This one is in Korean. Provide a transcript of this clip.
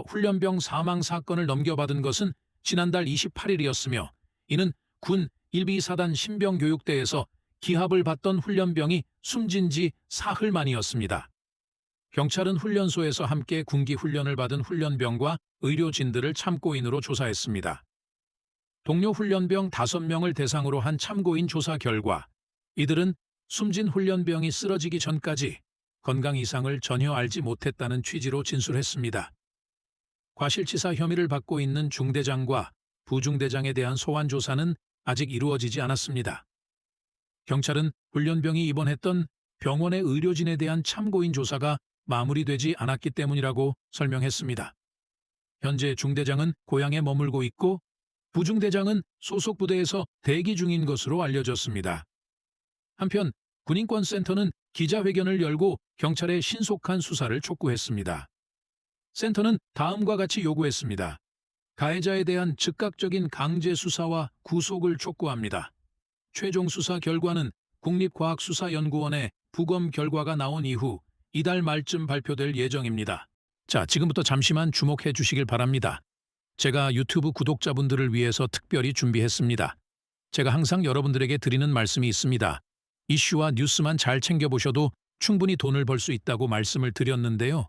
훈련병 사망 사건을 넘겨받은 것은 지난달 28일이었으며 이는 군 1비사단 신병교육대에서 기합을 받던 훈련병이 숨진 지 사흘 만이었습니다. 경찰은 훈련소에서 함께 군기 훈련을 받은 훈련병과 의료진들을 참고인으로 조사했습니다. 동료 훈련병 5명을 대상으로 한 참고인 조사 결과 이들은 숨진 훈련병이 쓰러지기 전까지 건강 이상을 전혀 알지 못했다는 취지로 진술했습니다. 과실치사 혐의를 받고 있는 중대장과 부중대장에 대한 소환 조사는 아직 이루어지지 않았습니다. 경찰은 훈련병이 입원했던 병원의 의료진에 대한 참고인 조사가 마무리되지 않았기 때문이라고 설명했습니다. 현재 중대장은 고향에 머물고 있고 부중대장은 소속 부대에서 대기 중인 것으로 알려졌습니다. 한편 군인권센터는 기자회견을 열고 경찰의 신속한 수사를 촉구했습니다. 센터는 다음과 같이 요구했습니다. 가해자에 대한 즉각적인 강제 수사와 구속을 촉구합니다. 최종 수사 결과는 국립과학수사연구원의 부검 결과가 나온 이후 이달 말쯤 발표될 예정입니다. 자, 지금부터 잠시만 주목해 주시길 바랍니다. 제가 유튜브 구독자분들을 위해서 특별히 준비했습니다. 제가 항상 여러분들에게 드리는 말씀이 있습니다. 이슈와 뉴스만 잘 챙겨보셔도 충분히 돈을 벌 수 있다고 말씀을 드렸는데요.